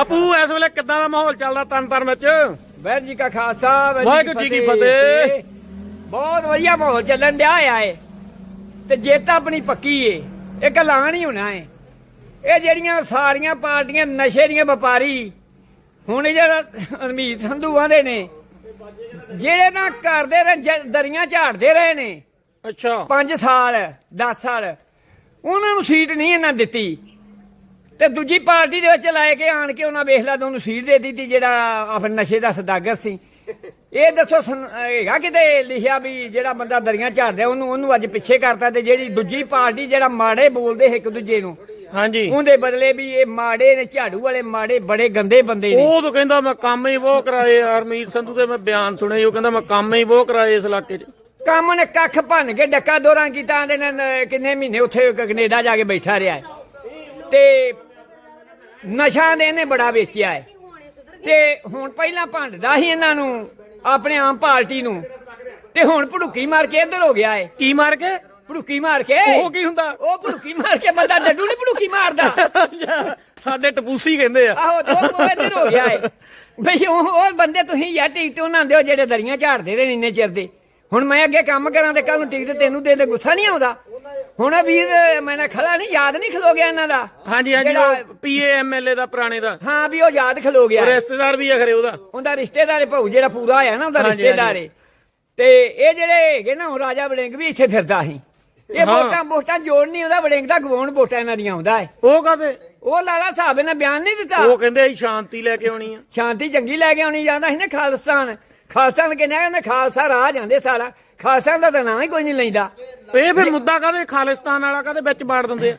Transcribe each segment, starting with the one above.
ਆਪੂ ਇਸ ਵੇਲੇ ਕਿੱਦਾਂ ਦਾ ਮਾਹੌਲ ਚੱਲਦਾ ਤਨ ਤਨ ਵਿੱਚ? ਵਾਹਿਗੁਰੂ ਜੀ ਕਾ ਖਾਲਸਾ ਵਾਹਿਗੁਰੂ ਜੀ ਕੀ ਫਤਿਹ। ਬਹੁਤ ਵਧੀਆ ਮਾਹੌਲ ਚੱਲਣ ਡਿਆ ਆ ਏ ਤੇ ਜਿੱਤ ਆਪਣੀ ਪੱਕੀ ਏ ਇਹ ਗੱਲਾਂ ਨਹੀਂ ਹੋਣਾ ਏ। ਇਹ ਜਿਹੜੀਆਂ ਸਾਰੀਆਂ ਪਾਰਟੀਆਂ ਨਸ਼ੇ ਦੀਆਂ ਵਪਾਰੀ ਹੁਣ ਜਿਹੜਾ ਅਮੀਤ ਸੰਧੂਆਂ ਦੇ ਨੇ ਜਿਹੜੇ ਨਾ ਕਰਦੇ ਰਹੇ ਦਰੀਆਂ ਝਾੜਦੇ ਰਹੇ ਨੇ ਅੱਛਾ। 5 ਸਾਲ 10 ਸਾਲ ਉਹਨਾਂ ਨੂੰ ਸੀਟ ਨਹੀਂ ਇਹਨਾਂ ਦਿੱਤੀ। ਤੇ ਦੂਜੀ ਪਾਰਟੀ ਦੇ ਵਿੱਚ ਲਾਏ ਕੇ ਆਣ ਕੇ ਉਹਨਾਂ ਵੇਖ ਲਾ ਤੇ ਉਹਨੂੰ ਸੀਟ ਦੇ ਦਿੱਤੀ ਜਿਹੜਾ ਆਪਣੇ ਨਸ਼ੇ ਦਾ ਸਦਾਗਰ ਸੀ। ਇਹ ਦੱਸੋ ਹੈਗਾ ਕਿਤੇ ਲਿਖਿਆ ਵੀ ਜਿਹੜਾ ਬੰਦਾ ਦਰੀਆਂ ਝਾੜਦਾ ਉਹਨੂੰ ਉਹਨੂੰ ਅੱਜ ਪਿੱਛੇ ਕਰਤਾ ਤੇ ਜਿਹੜੀ ਦੂਜੀ ਪਾਰਟੀ ਜਿਹੜਾ ਮਾੜੇ ਬੋਲਦੇ ਇੱਕ ਦੂਜੇ ਨੂੰ ਹਾਂਜੀ। ਉਹਦੇ ਬਦਲੇ ਵੀ ਇਹ ਮਾੜੇ ਨੇ ਝਾੜੂ ਵਾਲੇ ਮਾੜੇ ਬੜੇ ਗੰਦੇ ਬੰਦੇ ਨੇ। ਉਹ ਤਾਂ ਕਹਿੰਦਾ ਮੈਂ ਕੰਮ ਹੀ ਉਹ ਕਰਾਏ ਹਰਮੀਤ ਸੰਧੂ ਦੇ ਮੈਂ ਬਿਆਨ ਸੁਣੇ ਉਹ ਕਹਿੰਦਾ ਮੈਂ ਕੰਮ ਹੀ ਉਹ ਕਰਾਏ ਇਸ ਇਲਾਕੇ 'ਚ। ਕੰਮ ਨੇ ਕੱਖ ਭੰਨ ਕੇ ਡੱਕਾ ਦੋਰਾਂ ਕੀਤਾ ਆਂਦੇ ਨੇ ਨ- ਕਿੰਨੇ ਮਹੀਨੇ ਉੱਥੇ ਕੈਨੇਡਾ ਜਾ ਕੇ ਬੈਠਾ ਰਿਹਾ। ਤੇ ਨਸ਼ਾ ਦੇ ਇਹਨੇ ਬੜਾ ਵੇਚਿਆ ਹੈ। ਤੇ ਹੁਣ ਪਹਿਲਾਂ ਭੰਡਦਾ ਸੀ ਇਹਨਾਂ ਨੂੰ ਆਪਣੇ ਆਮ ਪਾਰਟੀ ਨੂੰ। ਤੇ ਹੁਣ ਭੜੁੱਕੀ ਮਾਰ ਕੇ ਇੱਧਰ ਹੋ ਗਿਆ ਹੈ। ਕੀ ਮਾਰ ਕੇ? ਭੜੁੱਕੀ ਮਾਰ ਕੇ। ਉਹ ਕੀ ਹੁੰਦਾ? ਉਹ ਭੜੁੱਕੀ ਮਾਰ ਕੇ ਬੰਦਾ ਡੱਡੂ ਨਹੀਂ ਭੜੁੱਕੀ ਮਾਰਦਾ। ਸਾਡੇ ਟਪੂਸੀ ਕਹਿੰਦੇ ਆ। ਆਹੋ ਤੇ ਉਹ ਇੱਧਰ ਹੋ ਗਿਆ ਹੈ। ਬਈ ਉਹ ਉਹ ਬੰਦੇ ਤੁਸੀਂ ਯਾ ਟਿਕਟ ਉਹਨਾਂ ਦੇ ਜਿਹੜੇ ਦਰੀਆਂ ਝਾੜਦੇ ਰਹੇ ਨੇ ਇੰਨੇ ਚਿਰ ਦੇ। ਹੁਣ ਮੈਂ ਅੱਗੇ ਕੰਮ ਕਰਾਂ ਤੇ ਕੱਲ ਨੂੰ ਟਿਕਟ ਤੈਨੂੰ ਦੇ ਦੇ ਗੁੱਸਾ ਨਹੀਂ ਆਉਂਦਾ। ਹੁਣ ਵੀਰ ਮੈਨੇ ਖਲਾ ਨਹੀਂ ਯਾਦ ਨਹੀਂ ਖਲੋ ਗਿਆ ਇਹਨਾਂ ਦਾ? ਹਾਂਜੀ ਹਾਂਜੀ ਜਿਹੜਾ- ਪੀਏ ਐਮਐਲਏ ਦਾ ਪੁਰਾਣੇ ਦਾ। ਹਾਂ ਵੀ ਉਹ ਯਾਦ ਖਲੋ ਗਿਆ। ਉਹ ਰਿਸ਼ਤੇਦਾਰ ਵੀ ਆ ਖਰੇ ਉਹਦਾ। ਉਹਦਾ ਰਿਸ਼ਤੇਦਾਰ ਭਾਊ ਜਿਹੜਾ ਪੂਰਾ ਹੋਇਆ ਨਾ ਉਹਦਾ ਰਿਸ਼ਤੇਦਾਰ ਏ। ਤੇ ਇਹ ਜਿਹੜੇ ਹੈਗੇ ਨਾ ਹੁਣ ਰਾਜਾ ਵੜਿੰਗ ਵੀ ਇੱਥੇ ਫਿਰਦਾ ਸੀ। ਇਹ। ਵੋਟਾਂ ਵੋਟਾਂ ਜੋੜ ਨਹੀਂ ਉਹਦਾ ਵੜਿੰਗ ਦਾ ਗਵਾਉਣ ਵੋਟਾਂ ਇਹਨਾਂ ਦੀਆਂ ਆਉਂਦਾ ਹੈ ਉਹ ਕਾਦੇ ਉਹ ਲਾਲਾ ਸਾਹਿਬ ਨੇ ਬਿਆਨ ਨਹੀਂ ਦਿੱਤਾ। ਉਹ ਕਹਿੰਦੇ ਅਸੀਂ ਸ਼ਾਂਤੀ ਲੈ ਕੇ ਆਉਣੀ ਆ। ਸ਼ਾਂਤੀ ਚੰਗੀ ਲੈ ਕੇ ਆਉਣੀ ਜਾਂਦਾ ਸੀ ਨਾ ਖਾਲਸਤਾਨ ਖਾਲਸਤਾਨ ਕਹਿੰਦੇ ਕਹਿੰਦੇ ਖਾਲਸਾ ਰਾਹ ਜਾਂਦੇ ਸਾਰਾ। ਖਾਲਸਾ ਦਾ ਤਾਂ ਨਾਂ ਹੀ ਕੋਈ ਨਹੀਂ ਲੈਂਦਾ। ਇਹ ਫਿਰ ਮੁੱਦਾ ਕਾਦੇ ਖਾਲਿਸਤਾਨ ਵਾਲਾ ਕਾਦੇ ਵਿੱਚ ਬਾੜ ਦਿੰਦੇ ਆ?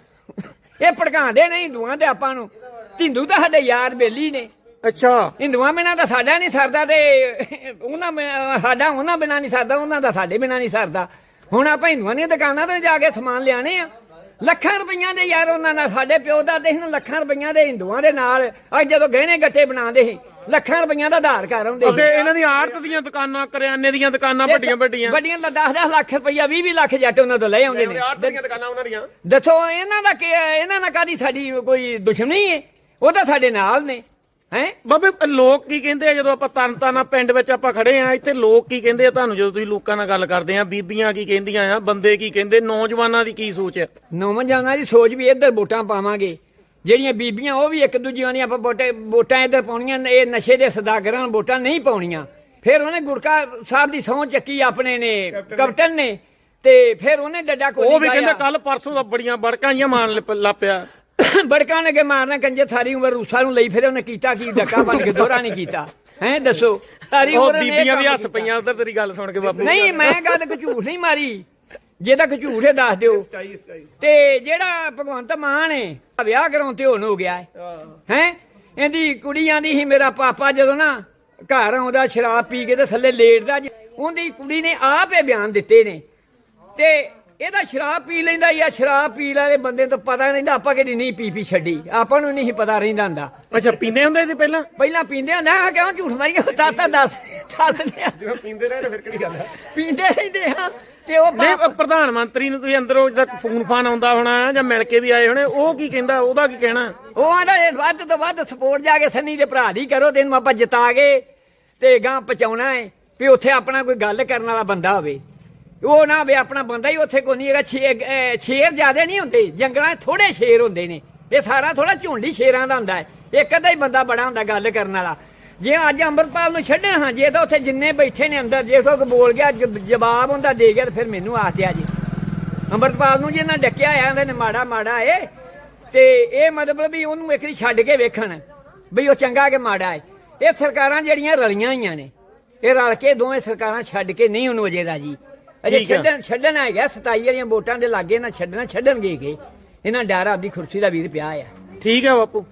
ਇਹ ਭੜਕਾਉਂਦੇ ਨਹੀਂ ਹਿੰਦੂਆਂ ਤੇ ਆਪਾਂ ਨੂੰ। ਹਿੰਦੂ ਤਾਂ ਸਾਡੇ ਯਾਰ ਬੇਲੀ ਨੇ। ਅੱਛਾ। ਹਿੰਦੂਆਂ ਬਿਨਾਂ ਤਾਂ ਸਾਡਾ ਨਹੀਂ ਸਰਦਾ ਤੇ ਉਹਨਾਂ ਬਿਨਾਂ- ਸਾਡਾ ਉਹਨਾਂ ਬਿਨਾਂ ਨਹੀਂ ਸਰਦਾ ਉਹਨਾਂ ਦਾ ਸਾਡੇ ਬਿਨਾਂ ਨਹੀਂ ਸਰਦਾ। ਹੁਣ ਆਪਾਂ ਹਿੰਦੂਆਂ ਦੀਆਂ ਦੁਕਾਨਾਂ ਤੋਂ ਜਾ ਕੇ ਸਮਾਨ ਲਿਆਣੇ ਆ। ਲੱਖਾਂ ਰੁਪਈਆਂ ਦੇ ਯਾਰ ਉਹਨਾਂ ਨਾਲ ਸਾਡੇ ਪਿਓ ਦਾਦੇ ਨੂੰ ਲੱਖਾਂ ਰੁਪਈਆਂ ਦੇ ਹਿੰਦੂਆਂ ਦੇ ਨਾਲ। ਅੱਜ ਜਦੋਂ ਗਹਿਣੇ ਗੱਟੇ ਬਣਾਉਂਦੇ ਸੀ ਲੱਖਾਂ ਰੁਪਈਆਂ ਦਾ ਆਧਾਰ ਘਰ ਸੀ ਅੱਗੇ ਇਹਨਾਂ ਦੀ ਆੜਤ ਦੀਆਂ ਦੁਕਾਨਾਂ ਕਰਿਆਨੇ ਦੀਆਂ ਦੁਕਾਨਾਂ ਵੱਡੀਆਂ ਵੱਡੀਆਂ। ਵੱਡੀਆਂ 10-10 ਲੱਖ ਰੁਪਈਆ 20 20 ਲੱਖ ਜੱਟ ਉਹਨਾਂ ਤੋਂ ਲੈ ਆਉਂਦੇ ਨੇ। ਆੜਤ ਦੀਆਂ ਦੁਕਾਨਾਂ ਉਹਨਾਂ ਦੀਆਂ। ਦੱਸੋ ਇਹਨਾਂ ਦਾ ਕੀ ਇਹਨਾਂ ਨਾਲ ਕਾਦੀ ਸਾਡੀ ਕੋਈ ਦੁਸ਼ਮਣੀ ਹੈ? ਉਹ ਤਾਂ ਸਾਡੇ ਨਾਲ ਨੇ ਹੈ? ਬਾਬੇ ਲੋਕ ਕੀ ਕਹਿੰਦੇ ਆ ਜਦੋਂ ਆਪਾਂ ਤਰਨਤਾਰਨਾ ਪਿੰਡ ਵਿੱਚ ਆਪਾਂ ਖੜੇ ਆ ਇੱਥੇ ਲੋਕ ਕੀ ਕਹਿੰਦੇ ਆ? ਤੁਹਾਨੂੰ ਜਦੋਂ ਤੁਸੀਂ ਲੋਕਾਂ ਨਾਲ ਗੱਲ ਕਰਦੇ ਆ ਬੀਬੀਆਂ ਕੀ ਕਹਿੰਦੀਆਂ ਆ ਬੰਦੇ ਕੀ ਕਹਿੰਦੇ ਨੌਜਵਾਨਾਂ ਦੀ ਕੀ ਸੋਚ ਹੈ ਨੌਵਾਂ ਜਾਨਾਂ ਦੀ ਸੋਚ ਵੀ ਇੱਧਰ ਵੋਟਾਂ ਪਾਵਾਂਗੇ। ਜਿਹੜੀਆਂ ਬੀਬੀਆਂ ਉਹ ਵੀ ਇੱਕ ਦੂਜੀਆਂ ਦੀਆਂ ਆਪਾਂ ਵੋਟੇ ਵੋਟਾਂ ਇੱਧਰ ਪਾਉਣੀਆਂ ਇਹ ਨਸ਼ੇ ਦੇ ਸਦਾਗਰਾਂ ਨੂੰ ਵੋਟਾਂ ਨਹੀਂ ਪਾਉਣੀਆਂ। ਫਿਰ ਉਹਨੇ ਗੁਰਕਾ ਸਾਹਿਬ ਦੀ ਸਹੁੰ ਚੱਕੀ ਆਪਣੇ ਨੇ ਕੈਪਟਨ ਨੇ। ਤੇ ਫਿਰ ਉਹਨੇ ਡੱਡਾ ਕੋਲੀ ਉਹ ਵੀ ਕਹਿੰਦੇ। ਕੱਲ ਪਰਸੋਂ ਦਾ ਬੜੀਆਂ ਬੜਕਾਂ ਜੀਆਂ ਮਾਰਨ ਲੱਪ- ਲੱਪਿਆ ਬੜਕਾਂ ਨੇ ਕੇ ਮਾਰਨਾ ਕੰਜੇ ਸਾਰੀ ਉਮਰ ਰੂਸਾ ਨੂੰ ਲਈ ਫਿਰ ਉਹਨੇ ਕੀਤਾ ਕੀ ਡੱਕਾ ਬਣ ਕੇ ਦੋਹਰਾ ਨਹੀਂ ਕੀਤਾ। ਹੈ ਦੱਸੋ? ਸਾਰੀ ਉਹ ਉਮਰ ਇਹ ਬੀਬੀਆਂ ਵੀ ਹੱਸ। ਪਈਆਂ ਉਧਰ ਤੇਰੀ ਗੱਲ ਸੁਣ ਕੇ ਬਾਪੂ। ਨਹੀਂ ਮੈਂ ਗੱਲ ਕਿ ਝੂਠ ਨਹੀਂ ਮਾਰੀ। ਜੇ ਤੱਕ ਝੂਠ ਹੈ ਦੱਸ ਦਿਓ। ਤੇ ਜਿਹੜਾ ਭਗਵੰਤ ਮਾਨ ਹੈ ਵਿਆਹ ਕਰਾਉਣ ਤੇ ਹੁਣ ਹੋ ਗਿਆ ਹੈ। ਹੈ? ਇਹਦੀ ਕੁੜੀ ਆਂਦੀ ਸੀ ਮੇਰਾ ਪਾਪਾ ਜਦੋਂ ਨਾ ਘਰ ਆਉਂਦਾ ਸ਼ਰਾਬ ਪੀ ਕੇ ਤੇ ਥੱਲੇ ਲੇਟਦਾ ਜੀ। ਉਹਦੀ ਕੁੜੀ ਨੇ ਆਪ ਇਹ ਬਿਆਨ ਦਿੱਤੇ ਨੇ। ਤੇ ਇਹਦਾ ਸ਼ਰਾਬ ਪੀ ਲੈਂਦਾ ਜਾਂ ਸ਼ਰਾਬ ਪੀ ਲੈਂਦੇ ਬੰਦੇ ਤੋਂ ਪਤਾ ਨਹੀਂ ਹੁੰਦਾ ਆਪਾਂ ਕਿਹੜੀ ਨਹੀਂ ਪੀ ਪੀ ਛੱਡੀ। ਆਪਾਂ ਨੂੰ ਨਹੀਂ ਸੀ ਪਤਾ ਰਹਿੰਦਾ ਹੁੰਦਾ। ਅੱਛਾ ਪੀਂਦੇ ਹੁੰਦੇ ਸੀ ਪਹਿਲਾਂ? ਪਹਿਲਾਂ ਪੀਂਦੇ ਹੁੰਦੇ ਆ ਕਿਉਂ ਝੂਠ ਮਾਰੀਏ ਤਾਤਾ ਦੱਸ ਦੱਸ ਲਿਆ ਜਦੋਂ ਪੀਂਦੇ ਰਹੇ ਫਿਰ ਕਿਹੜੀ ਗੱਲ ਹੈ ਪੀਂਦੇ ਰਹਿੰਦੇ ਹਾਂ ਤੇ ਉਹ ਨਹੀਂ ਪ੍ਰਧਾਨ ਮੰਤਰੀ ਨੂੰ ਤੁਸੀਂ ਅੰਦਰੋਂ ਜਦ ਫੋਨ ਫਾਨ ਆਉਂਦਾ ਹੋਣਾ ਜਾਂ ਮਿਲ ਕੇ ਵੀ ਆਏ ਹੋਣੇ ਉਹ ਕੀ ਕਹਿੰਦਾ ਉਹਦਾ ਕੀ ਕਹਿਣਾ? ਉਹ ਆਂਦਾ ਵੱਧ ਤੋਂ ਵੱਧ ਸਪੋਰਟ ਜਾ ਕੇ ਸੰਨੀ ਦੇ ਭਰਾ ਦੀ ਕਰੋ ਤੈਨੂੰ ਆਪਾਂ ਜਿਤਾ ਕੇ ਤੇ ਗਾਂ ਪਹੁੰਚਾਉਣਾ ਹੈ ਵੀ ਉੱਥੇ ਆਪਣਾ ਕੋਈ ਗੱਲ ਕਰਨ ਵਾਲਾ ਬੰਦਾ ਹੋਵੇ। ਉਹ ਨਾ ਹੋਵੇ ਆਪਣਾ ਬੰਦਾ ਹੀ ਉੱਥੇ ਕੋਈ ਨਹੀਂ ਹੈਗਾ ਅਹ ਸ਼ੇਰ ਜ਼ਿਆਦਾ ਨਹੀਂ ਹੁੰਦੇ ਜੰਗਲਾਂ 'ਚ ਥੋੜੇ ਸ਼ੇਰ ਹੁੰਦੇ ਨੇ। ਇਹ ਸਾਰਾ ਥੋੜਾ ਝੁੰਡੀ ਸ਼ੇਰਾਂ ਦਾ ਹੁੰਦਾ ਹੈ ਇੱਕ ਅੱਧਾ ਹੀ ਬੰਦਾ ਬੜਾ ਹੁੰਦਾ ਗੱਲ ਕਰਨ ਵਾਲਾ। ਜੇ ਅੱਜ ਅੰਮ੍ਰਿਤਪਾਲ ਨੂੰ ਛੱਡਿਆ ਹਾਂ ਜੇ ਤਾਂ ਉੱਥੇ ਜਿੰਨੇ ਬੈਠੇ ਨੇ ਅੰਦਰ ਜੇ ਕੋਈ ਬੋਲ ਗਿਆ ਜ- ਜਵਾਬ ਹੁੰਦਾ ਦੇ ਗਿਆ ਤੇ ਫਿਰ ਮੈਨੂੰ ਆਖ ਦਿਆ ਜੀ। ਅੰਮ੍ਰਿਤਪਾਲ ਨੂੰ ਜਿਹਨਾਂ ਡੱਕਿਆ ਆ ਕਹਿੰਦੇ ਨੇ ਮਾੜਾ ਮਾੜਾ ਏ ਤੇ ਇਹ ਮਤਲਬ ਵੀ ਉਹਨੂੰ ਇੱਕ ਵਾਰੀ ਛੱਡ ਕੇ ਵੇਖਣ ਵੀ ਉਹ ਚੰਗਾ ਕਿ ਮਾੜਾ ਏ। ਇਹ ਸਰਕਾਰਾਂ ਜਿਹੜੀਆਂ ਰਲੀਆਂ ਹੋਈਆਂ ਨੇ ਇਹ ਰਲ ਕੇ ਦੋਵੇਂ ਸਰਕਾਰਾਂ ਛੱਡ ਕੇ ਨਹੀਂ ਉਹਨੂੰ ਅਜੇ ਰਾਜੀ। ਅਜੇ। ਛੱਡਣ ਛੱਡਣ ਹੈਗਾ 27 ਵਾਲੀਆਂ ਵੋਟਾਂ ਦੇ ਲਾਗੇ ਨਾ ਛੱਡਣਾ ਛੱਡਣਗੇ ਕਿ ਇਹਨਾਂ ਡਰ ਆਪਦੀ ਕੁਰਸੀ ਦਾ ਵੀਰ ਪਿਆ ਆ। ਠੀਕ ਹੈ ਬਾਪੂ।